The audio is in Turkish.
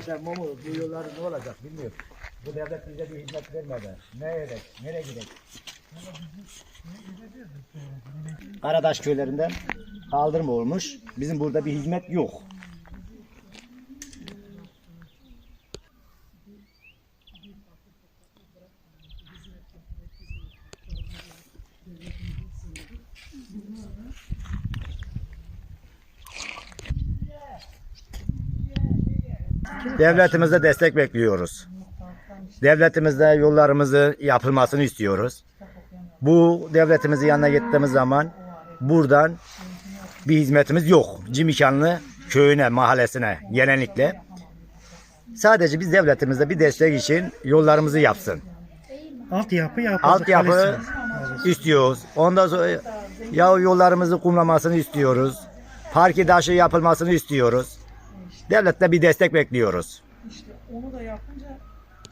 Sen Momo bu yollar ne olacak bilmiyorum. Bu devlet bize bir hizmet vermedi. Nereye, nereye gidelim? Karadaş köylerinden kaldırma olmuş. Bizim burada bir hizmet yok. Devletimize destek bekliyoruz. Devletimizde yollarımızı yapılmasını istiyoruz. Bu devletimizin yanına gittiğimiz zaman buradan bir hizmetimiz yok. Cimikanlı köyüne, mahallesine genellikle. Sadece biz devletimizde bir destek için yollarımızı yapsın. Altyapı yapıldı. Altyapı istiyoruz. Ondan sonra ya yollarımızı kumlamasını istiyoruz. Parki taşı yapılmasını istiyoruz. Devlette bir destek bekliyoruz. İşte onu da yapınca